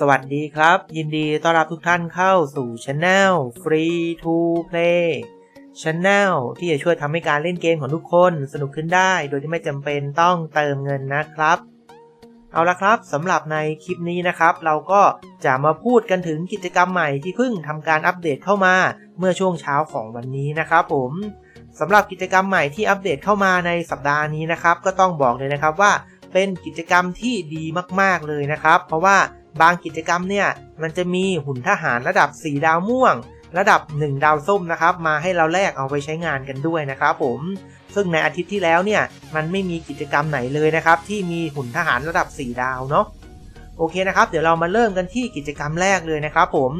สวัสดีครับ ยินดีต้อนรับทุกท่านเข้าสู่ช anel Free to Play Channel ที่จะช่วยทำให้การเล่นเกมของทุกคนสนุกขึ้นได้ โดยที่ไม่จำเป็นต้องเติมเงินนะครับ เอาละครับสำหรับในคลิปนี้นะครับ เราก็จะมาพูดกันถึงกิจกรรมใหม่ที่เพิ่งทำการอัปเดตเข้ามาเมื่อช่วงเช้าของวันนี้นะครับผมสำหรับกิจกรรมใหม่ที่อัปเดตเข้ามาในสัปดาห์นี้นะครับ ก็ต้องบอกเลยนะครับว่าเป็นกิจกรรมที่ดีมาก ๆ เลยนะครับ เพราะว่า บางกิจกรรมเนี่ยมันจะมีหุ่นทหารระดับ 4 ดาวม่วง ระดับ 1 ดาวส้มนะครับมาให้เราแลกเอาไปใช้งานกันด้วยนะครับผมซึ่งในอาทิตย์ที่แล้วเนี่ยมันไม่มีกิจกรรมไหนเลยนะครับที่มีหุ่นทหารระดับ 4 ดาวเนาะโอเคนะครับเดี๋ยวเรามาเริ่มกันที่กิจกรรมแรกเลยนะครับผม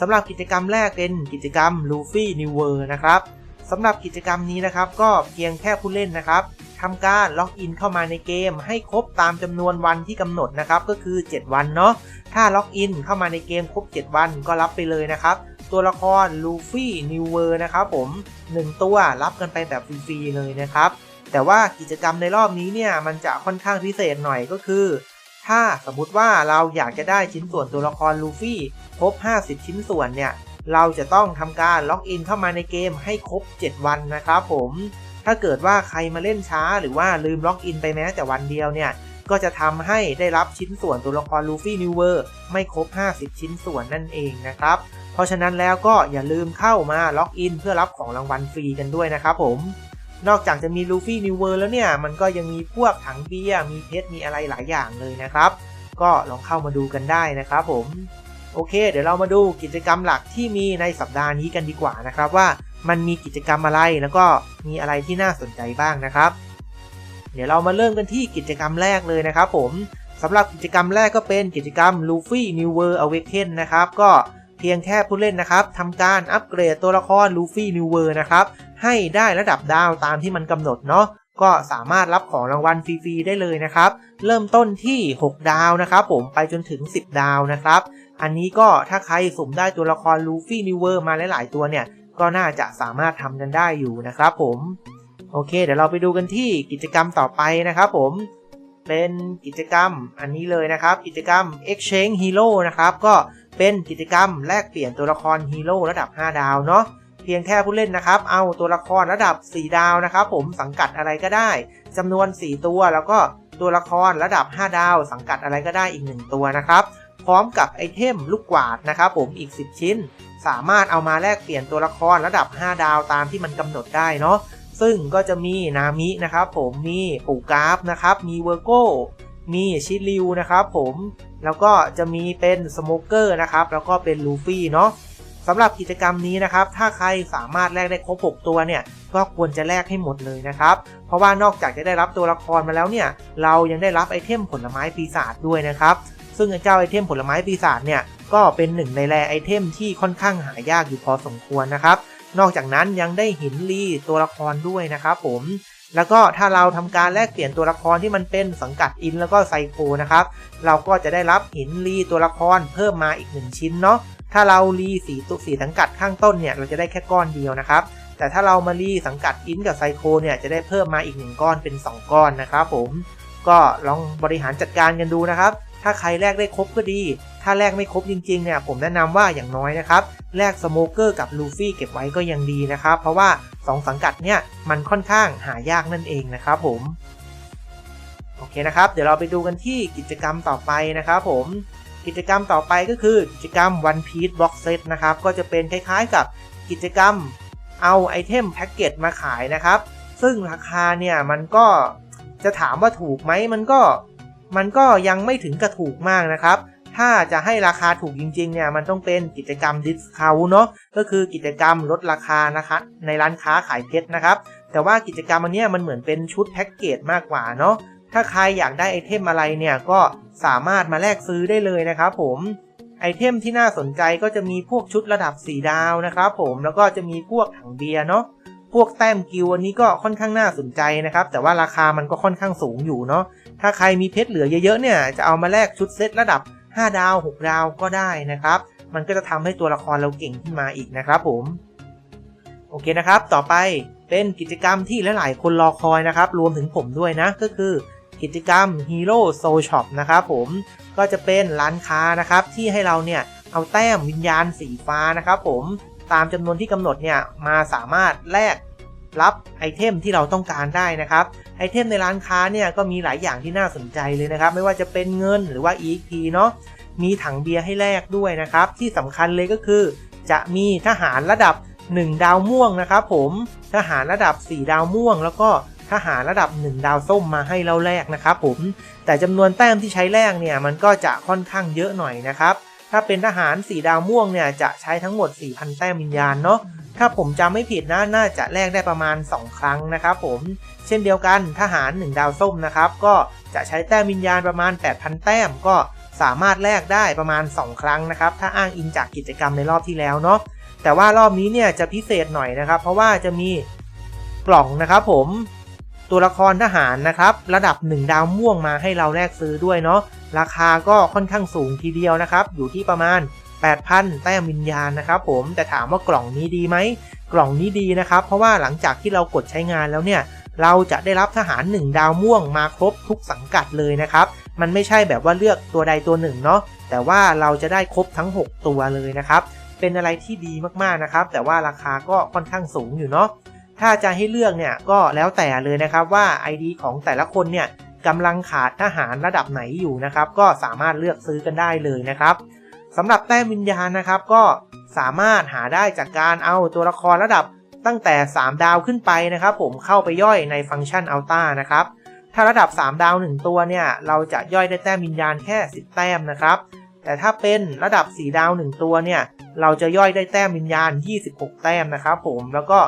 สำหรับกิจกรรมแรกเป็นกิจกรรม Luffy New World นะครับ สำหรับกิจกรรมนี้นะครับ ก็เพียงแค่ผู้เล่นนะครับทำการล็อกอินเข้ามาในเกม ให้ครบตามจำนวนวันที่กำหนดนะครับ ก็คือ 7 วันเนาะถ้าล็อกอินเข้ามาในเกมครบ 7 วันก็รับไปเลยนะครับตัวละครลูฟี่นิวเวอร์นะครับผม 1 ตัวรับกันไปแบบฟรีๆเลยนะครับ แต่ว่ากิจกรรมในรอบนี้เนี่ย มันจะค่อนข้างพิเศษหน่อยก็คือ ถ้าสมมุติว่าเราอยากจะได้ชิ้นส่วนตัวละครลูฟี่ครบ 50 ชิ้นส่วนเนี่ย เราจะต้องทำการล็อกอินเข้ามาในเกมให้ครบ 7 วันนะครับผมถ้าเกิดว่าใครมาเล่นช้าหรือว่าลืมล็อกอินไปแม้แต่วันเดียวเนี่ยก็จะทำให้ได้รับชิ้นส่วนตัวละครลูฟี่นิวเวอร์ไม่ครบ 50 ชิ้นส่วนนั่นเองนะครับ เพราะฉะนั้นแล้วก็อย่าลืมเข้ามาล็อกอินเพื่อรับของรางวัลฟรีกันด้วยนะครับผมนอกจากจะมีลูฟี่นิวเวอร์แล้วเนี่ย มันก็ยังมีพวกถังเบียร์มีเพชรมีอะไรหลายอย่างเลยนะครับ ก็ลองเข้ามาดูกันได้นะครับผม โอเค เดี๋ยวเรามาดูกิจกรรมหลักที่มีในสัปดาห์นี้กันดีกว่านะครับว่ามันมีกิจกรรมอะไรแล้วก็มีอะไรที่น่าสนใจบ้างนะครับ เดี๋ยวเรามาเริ่มกันที่กิจกรรมแรกเลยนะครับผมสำหรับกิจกรรมแรกก็เป็นกิจกรรม Luffy New World Awaken นะครับก็เพียงแค่ผู้เล่นนะครับทำการอัปเกรดตัวละคร Luffy New World นะครับให้ได้ระดับดาวตามที่มันกำหนดเนาะก็สามารถรับของรางวัลฟรีๆได้เลยนะครับ เริ่มต้นที่ 6 ดาวนะครับผมไปจนถึง 10 ดาวนะครับ อันนี้ก็ถ้าใครสุ่มได้ตัวละคร Luffy New World มาหลายๆตัวเนี่ย ก็น่าจะสามารถทำกันได้อยู่นะครับผม โอเค เดี๋ยวเราไปดูกันที่กิจกรรมต่อไปนะครับผม เป็นกิจกรรมอันนี้เลยนะครับ กิจกรรม Exchange Hero นะครับ ก็เป็นกิจกรรมแลกเปลี่ยนตัวละครฮีโร่ระดับ 5 ดาวเนาะเพียงแค่ผู้เล่นนะครับ เอาตัวละครระดับ 4 ดาวนะครับ ผมสังกัดอะไรก็ได้จำนวน 4 ตัว แล้วก็ตัวละครระดับ 5 ดาว สังกัดอะไรก็ได้อีก 1 ตัวนะครับ พร้อมกับไอเทมลูกกวาดนะครับผมอีก 10 ชิ้น สามารถเอามาแลกเปลี่ยนตัวละครระดับ 5 ดาวตามที่มันกำหนดได้เนาะซึ่งก็จะมีนามินะครับผมมีปูกราฟนะครับมีเวอร์โก้มีชิริวนะครับผมแล้วก็จะมีเป็นสโมเกอร์นะครับแล้วก็เป็นลูฟี่เนาะสำหรับกิจกรรมนี้นะครับ ถ้าใครสามารถแลกได้ครบ 6 ตัวเนี่ย ก็ควรจะแลกให้หมดเลยนะครับ เพราะว่านอกจากจะได้รับตัวละครมาแล้วเนี่ย เรายังได้รับไอเทมผลไม้ปีศาจด้วยนะครับ ซึ่งเจ้าไอเทมผลไม้ปีศาจเนี่ยก็เป็นหนึ่งในแร่ไอเทมที่ค่อนข้างหายากอยู่พอสมควรนะครับ นอกจากนั้นยังได้หินรีตัวละครด้วยนะครับผมแล้วก็ถ้าเราทำการแลกเปลี่ยนตัวละครที่มันเป็นสังกัดอินแล้วก็ไซโคนะครับ เราก็จะได้รับหินรีตัวละครเพิ่มมาอีกหนึ่งชิ้นเนาะถ้าเรารีสีตัวสีสังกัดข้างต้นเนี่ยเราจะได้แค่ก้อนเดียวนะครับ แต่ถ้าเรามารีสังกัดอินกับไซโคเนี่ยจะได้เพิ่มมาอีกหนึ่งก้อนเป็น 2 ก้อนนะครับผมก็ลองบริหารจัดการกันดูนะครับ ถ้าใครแลกได้ครบก็ดี ถ้าแลกไม่ครบจริงๆเนี่ยผมแนะนำว่าอย่างน้อยนะครับแลกสโมเกอร์กับลูฟี่เก็บไว้ก็ยังดีนะครับ เพราะว่า 2 สังกัดเนี่ยมันค่อนข้างหายากนั่นเองนะครับผมโอเคนะครับเดี๋ยวเราไปดูกันที่กิจกรรมต่อไปนะครับผมกิจกรรมต่อไปก็คือกิจกรรม One Piece Box Set นะครับก็จะเป็นคล้ายๆกับกิจกรรมเอาไอเทมแพ็กเกจมาขายนะครับ ซึ่งราคาเนี่ยมันก็จะถามว่าถูกไหมมันก็ มันก็ยังไม่ถึงกับถูกมากนะครับ ถ้าจะให้ราคาถูกจริงๆเนี่ยมันต้องเป็นกิจกรรมดิสคาวเนาะก็คือกิจกรรมลดราคานะคะในร้านค้าขายเพชรนะครับ แต่ว่ากิจกรรมอันนี้มันเหมือนเป็นชุดแพ็กเกจมากกว่าเนาะถ้าใครอยากได้ไอเทมอะไรเนี่ยก็สามารถมาแลกซื้อได้เลยนะครับผมไอเทมที่น่าสนใจก็จะมีพวกชุดระดับ 4 ดาวนะครับผมแล้วก็จะมีพวกถังเบียร์เนาะพวกแต้มกิวอันนี้ก็ค่อนข้างน่าสนใจนะครับ แต่ว่าราคามันก็ค่อนข้างสูงอยู่เนาะ ถ้าใครมีเพชรเหลือเยอะๆเนี่ยจะเอามาแลกชุดเซตระดับ 5 ดาว 6 ดาวก็ได้นะครับ มันก็จะทำให้ตัวละครเราเก่งขึ้นมาอีกนะครับผม โอเคนะครับ ต่อไปเป็นกิจกรรมที่หลายๆคนรอคอยนะครับ รวมถึงผมด้วยนะ ก็คือกิจกรรม Hero Soul Shop นะครับผมก็จะเป็นร้านค้านะครับที่ให้เราเนี่ยเอาแต้มวิญญาณสีฟ้านะครับผมตามจำนวนที่กำหนดเนี่ยมาสามารถแลกรับไอเทมที่เราต้องการได้นะครับ ไอเทมในร้านค้าเนี่ยก็มีหลายอย่างที่น่าสนใจเลยนะครับ ไม่ว่าจะเป็นเงินหรือว่า EXP เนาะมีถังเบียร์ให้แลกด้วยนะครับ ที่สำคัญเลยก็คือ จะมีทหารระดับ 1 ดาวม่วงนะครับผมทหารระดับ 4 ดาวม่วง แล้วก็ทหารระดับ 1 ดาวส้มมาให้เราแลกนะครับผมแต่จำนวนแต้มที่ใช้แลกเนี่ยมันก็จะค่อนข้างเยอะหน่อยนะครับถ้าเป็นทหาร 4 ดาวม่วงเนี่ยจะใช้ทั้งหมด 4,000 แต้มวิญญาณเนาะ ถ้าผมจำไม่ผิดนะน่าจะแลกได้ประมาณ 2 ครั้งนะครับผม เช่นเดียวกันทหาร 1 ดาวส้มนะครับ ก็จะใช้แต้มวิญญาณประมาณ 8,000 แต้มก็สามารถแลกได้ประมาณ 2 ครั้งนะครับ ถ้าอ้างอิงจากกิจกรรมในรอบที่แล้วเนาะ แต่ว่ารอบนี้เนี่ยจะพิเศษหน่อยนะครับ เพราะว่าจะมีกล่องนะครับผมตัวละครทหารนะครับ ระดับ 1 ดาวม่วงมาให้เราแลกซื้อด้วยเนาะราคาก็ค่อนข้างสูงทีเดียวนะครับ อยู่ที่ประมาณ 8,000 แต้มวิญญาณนะครับผมแต่ถามว่ากล่องนี้ดีไหมกล่องนี้ดีนะครับ เพราะว่าหลังจากที่เรากดใช้งานแล้วเนี่ยเราจะได้รับทหาร 1 ดาวม่วงมาครบทุกสังกัดเลยนะครับ มันไม่ใช่แบบว่าเลือกตัวใดตัวหนึ่งเนาะแต่ว่าเราจะได้ครบทั้ง 6 ตัวเลยนะครับ เป็นอะไรที่ดีมากๆนะครับ แต่ว่าราคาก็ค่อนข้างสูงอยู่เนาะถ้าจะให้เลือกเนี่ยก็แล้วแต่เลยนะครับว่า ID ของแต่ละคนเนี่ยกำลังขาดทหารระดับไหนอยู่นะครับ ก็สามารถเลือกซื้อกันได้เลยนะครับ สำหรับแต้มวิญญาณนะครับ ก็สามารถหาได้จากการเอาตัวละครระดับตั้งแต่ 3 ดาวขึ้นไปนะครับ ผมเข้าไปย่อยในฟังก์ชันอัลต้านะครับ ถ้าระดับ 3 ดาว 1 ตัวเนี่ย เราจะย่อยได้แต้มวิญญาณแค่ 10 แต้มนะครับ แต่ถ้าเป็นระดับ 4 ดาว 1 ตัวเนี่ย เราจะย่อยได้แต้มวิญญาณ 26 แต้มนะครับผมแล้วก็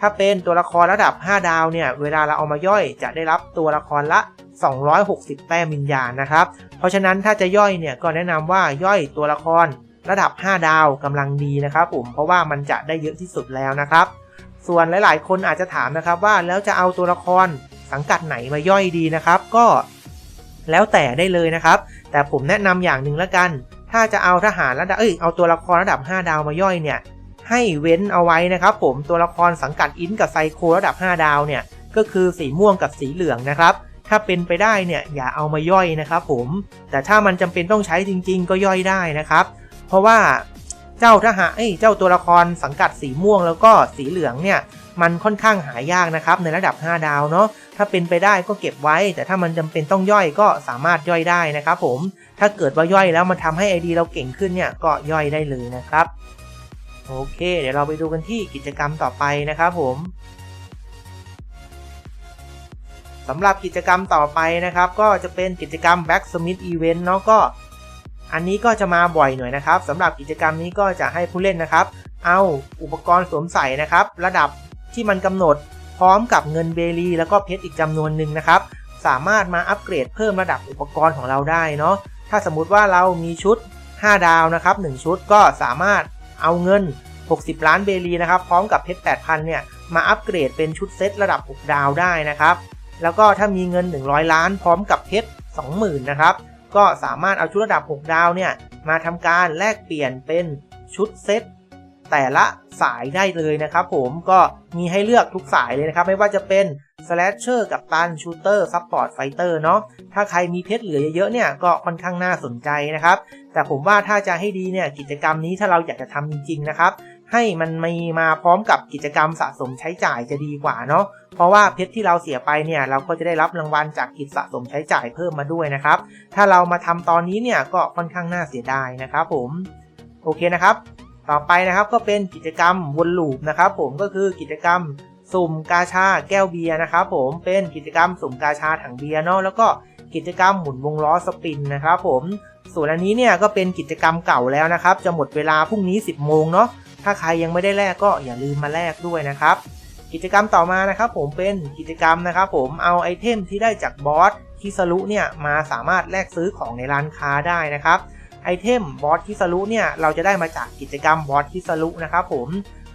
ถ้าเป็นตัวละครระดับ 5 ดาวเนี่ย เวลาเราเอามาย่อยจะได้รับตัวละครละ 260 แต้มวิญญาณนะครับ เพราะฉะนั้นถ้าจะย่อยเนี่ยก็แนะนำว่าย่อยตัวละครระดับ 5 ดาวกำลังดีนะครับผมเพราะว่ามันจะได้เยอะที่สุดแล้วนะครับ ส่วนหลาย ๆ คนอาจจะถามนะครับว่าแล้วจะเอาตัวละครสังกัดไหนมาย่อยดีนะครับ ก็แล้วแต่ได้เลยนะครับ แต่ผมแนะนำอย่างหนึ่งละกัน ถ้าจะเอาทหารระดับเอ้ยเอาตัวละครระดับ 5 ดาวมาย่อยเนี่ยให้เว้นเอาไว้นะครับผมตัวละครสังกัดอินกับไซโคระดับ 5 ดาวเนี่ยก็คือสีม่วงกับสีเหลืองนะครับ ถ้าเป็นไปได้เนี่ยอย่าเอามาย่อยนะครับผม แต่ถ้ามันจำเป็นต้องใช้จริง ๆ ก็ย่อยได้นะครับ เพราะว่าเจ้าทหารเอ้เจ้าตัวละครสังกัดสีม่วงแล้วก็สีเหลืองเนี่ยมันค่อนข้างหายากนะครับในระดับ 5 ดาวเนาะถ้าเป็นไปได้ก็เก็บไว้ แต่ถ้ามันจำเป็นต้องย่อยก็สามารถย่อยได้นะครับผมถ้าเกิดว่าย่อยแล้วมันทำให้ไอดีเราเก่งขึ้นเนี่ยก็ย่อยได้เลยนะครับโอเค เดี๋ยวเราไปดูกันที่กิจกรรมต่อไปนะครับผม สำหรับกิจกรรมต่อไปนะครับ ก็จะเป็นกิจกรรม Blacksmith Event เนาะก็ อันนี้ก็จะมาบ่อยหน่อยนะครับสำหรับกิจกรรมนี้ก็จะให้ผู้เล่นนะครับ เอาอุปกรณ์สวมใส่นะครับ ระดับที่มันกำหนดพร้อมกับเงินเบลีแล้วก็เพชรอีกจำนวนหนึ่งนะครับ สามารถมาอัปเกรดเพิ่มระดับอุปกรณ์ของเราได้เนาะถ้าสมมุติว่าเรามีชุด 5 ดาวนะครับ1ชุดก็สามารถเอาเงิน 60 ล้านเบลีนะครับ พร้อมกับเพชร 8,000 เนี่ย มาอัปเกรดเป็นชุดเซตระดับ 6 ดาวได้นะครับ แล้วก็ถ้ามีเงิน 100 ล้านพร้อมกับเพชร20,000นะครับ ก็สามารถเอาชุดระดับ 6 ดาวเนี่ยมาทำการแลกเปลี่ยนเป็นชุดเซตแต่ละสายได้เลยนะครับผมก็มีให้เลือกทุกสายเลยนะครับ ไม่ว่าจะเป็น slasher กับตัน shooter support fighter เนาะถ้าใครมีเพชรเหลือเยอะๆเนี่ยก็ค่อนข้างน่าสนใจนะครับ แต่ผมว่าถ้าจะให้ดีเนี่ยกิจกรรมนี้ถ้าเราอยากจะทำจริงๆนะครับ ให้มันมีมาพร้อมกับกิจกรรมสะสมใช้จ่ายจะดีกว่าเนาะเพราะว่าเพชรที่เราเสียไปเนี่ยเราก็จะได้รับรางวัลจากกิจสะสมใช้จ่ายเพิ่มมาด้วยนะครับ ถ้าเรามาทำตอนนี้เนี่ยก็ค่อนข้างน่าเสียดายนะครับผมโอเคนะครับ ต่อไปนะครับก็เป็นกิจกรรมวนลูปนะครับ ผมก็คือกิจกรรมสุ่มกาชาแก้วเบียร์นะครับผมเป็นกิจกรรมสุ่มกาชาถังเบียร์เนาะแล้วก็กิจกรรมหมุนวงล้อสปินนะครับผมส่วนอันนี้เนี่ยก็เป็นกิจกรรมเก่าแล้วนะครับ จะหมดเวลาพรุ่งนี้ 10 โมงเนาะ ถ้าใครยังไม่ได้แลกก็อย่าลืมมาแลกด้วยนะครับ กิจกรรมต่อมานะครับผมเป็นกิจกรรมนะครับผมเอาไอเทมที่ได้จากบอสคิสรุเนี่ยมาสามารถแลกซื้อของในร้านค้าได้นะครับไอเทมบอสคิสรุเนี่ยเราจะได้มาจากกิจกรรมบอสคิสรุนะครับผม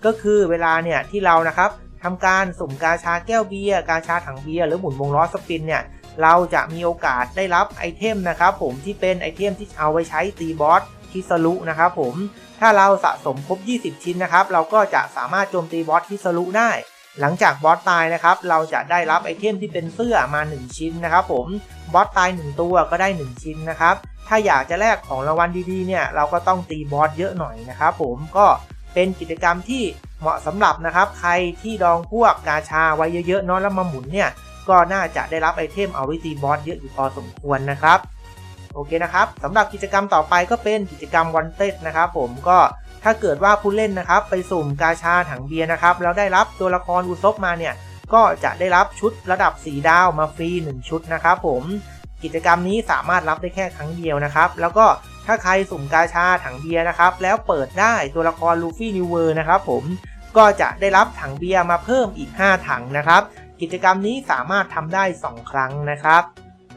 ก็คือเวลาเนี่ยที่เรานะครับทำการสุ่มกาชาแก้วเบียร์กาชาถังเบียร์หรือหมุนวงล้อสปินเนี่ยเราจะมีโอกาสได้รับไอเทมนะครับผมที่เป็นไอเทมที่เอาไว้ใช้ตีบอส คิสรุนะครับผม ถ้าเราสะสมครบ 20 ชิ้นนะครับ เราก็จะสามารถโจมตีบอสคิสรุได้ หลังจากบอสตายนะครับ เราจะได้รับไอเทมที่เป็นเสื้อมา 1 ชิ้นนะครับผม บอสตาย 1 ตัวก็ได้ 1 ชิ้นนะครับ ถ้าอยากจะแลกของรางวัลดีๆเนี่ย เราก็ต้องตีบอสเยอะหน่อยนะครับผม ก็เป็นกิจกรรมที่เหมาะสำหรับนะครับใครที่ดองพวกกาชาไว้เยอะๆเนาะแล้วมาหมุนเนี่ยก็น่าจะได้รับไอเทมเอาไว้ตีบอสเยอะอยู่พอสมควรนะครับ โอเคนะครับสำหรับกิจกรรมต่อไปก็เป็นกิจกรรมวันเต็ดนะครับผมก็ถ้าเกิดว่าผู้เล่นนะครับ ไปสุ่มกาชาถังเบียร์นะครับ แล้วได้รับตัวละครอุซบมาเนี่ย ก็จะได้รับชุดระดับ 4 ดาวมาฟรี 1 ชุดนะครับผมกิจกรรมนี้สามารถรับได้แค่ครั้งเดียวนะครับ แล้วก็ถ้าใครสุ่มกาชาถังเบียร์นะครับ แล้วเปิดได้ตัวละครลูฟี่นิวเวอร์นะครับผมก็จะได้รับถังเบียร์มาเพิ่มอีก 5 ถังนะครับ กิจกรรมนี้สามารถทำได้ 2 ครั้งนะครับ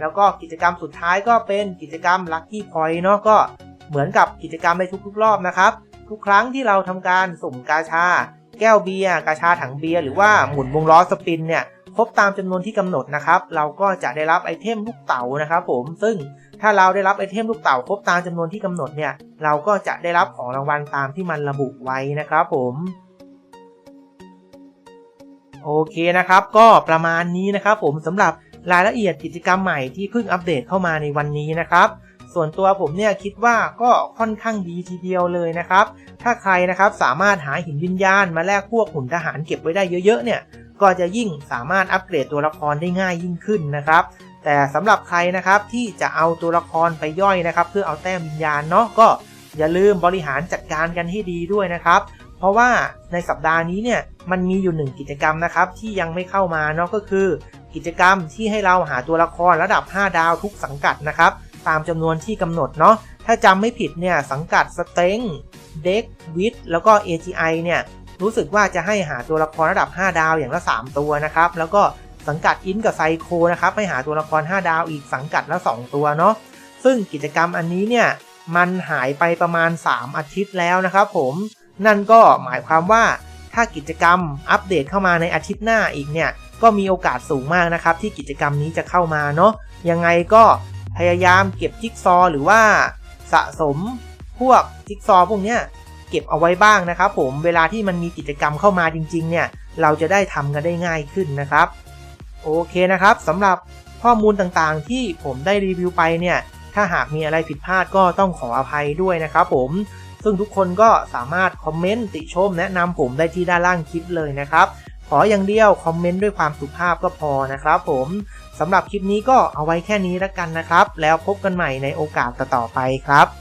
แล้วก็กิจกรรมสุดท้ายก็เป็นกิจกรรม Lucky Point เนาะก็เหมือนกับกิจกรรมในทุกๆ รอบนะครับ ทุกครั้งที่เราทำการสุ่มกาชา แก้วเบียร์กาชาถังเบียร์หรือว่าหมุนวงล้อสปินเนี่ยครบตามจำนวนที่กำหนดนะครับ เราก็จะได้รับไอเทมลูกเต๋านะครับผมซึ่งถ้าเราได้รับไอเทมลูกเต๋าครบตามจำนวนที่กำหนดเนี่ยเราก็จะได้รับของรางวัลตามที่มันระบุไว้นะครับผมโอเคนะครับ ก็ประมาณนี้นะครับผมสำหรับ รายละเอียดกิจกรรมใหม่ที่เพิ่งอัปเดตเข้ามาในวันนี้นะครับ ส่วนตัวผมเนี่ยคิดว่าก็ค่อนข้างดีทีเดียวเลยนะครับ ถ้าใครนะครับสามารถหาหินวิญญาณมาแลกพวกหุ่นทหารเก็บไว้ได้เยอะๆเนี่ยก็จะยิ่งสามารถอัปเกรดตัวละครได้ง่ายยิ่งขึ้นนะครับ แต่สำหรับใครนะครับที่จะเอาตัวละครไปย่อยนะครับ เพื่อเอาแต้มวิญญาณเนาะก็อย่าลืมบริหารจัดการกันให้ดีด้วยนะครับ เพราะว่าในสัปดาห์นี้เนี่ยมันมีอยู่หนึ่งกิจกรรมนะครับที่ยังไม่เข้ามาเนาะก็คือ กิจกรรมที่ให้เราหาตัวละครระดับ 5 ดาวทุกสังกัดนะครับ ตามจำนวนที่กำหนดเนาะถ้าจำไม่ผิดเนี่ยสังกัดสเต็งเด็กวิทแล้วก็ AGI เนี่ยรู้สึกว่าจะให้หาตัวละครระดับ 5 ดาวอย่างละ 3 ตัวนะครับ แล้วก็สังกัดอินกับไซโคนะครับให้หาตัวละคร 5 ดาวอีกสังกัดละ 2 ตัวเนาะซึ่งกิจกรรมอันนี้เนี่ยมันหายไปประมาณ 3 อาทิตย์แล้วนะครับผมนั่นก็หมายความว่าถ้ากิจกรรมอัปเดตเข้ามาในอาทิตย์หน้าอีกเนี่ย ก็มีโอกาสสูงมากนะครับ ที่กิจกรรมนี้จะเข้ามาเนาะยังไงก็พยายามเก็บจิ๊กซอหรือว่าสะสมพวกจิ๊กซอพวกเนี้ยเก็บเอาไว้บ้างนะครับผมเวลาที่มันมีกิจกรรมเข้ามาจริงๆเนี่ยเราจะได้ทำกันได้ง่ายขึ้นนะครับ โอเคนะครับสำหรับข้อมูลต่างๆ ที่ผมได้รีวิวไปเนี่ยถ้าหากมีอะไรผิดพลาดก็ต้องขออภัยด้วยนะครับผมซึ่งทุกคนก็สามารถคอมเมนต์ติชมแนะนำผมได้ที่ด้านล่างคลิปเลยนะครับ ขออย่างเดียวคอมเมนต์ด้วยความสุภาพก็พอนะครับผมสำหรับคลิปนี้ก็เอาไว้แค่นี้แล้วกันนะครับ แล้วพบกันใหม่ในโอกาสต่อๆไปครับ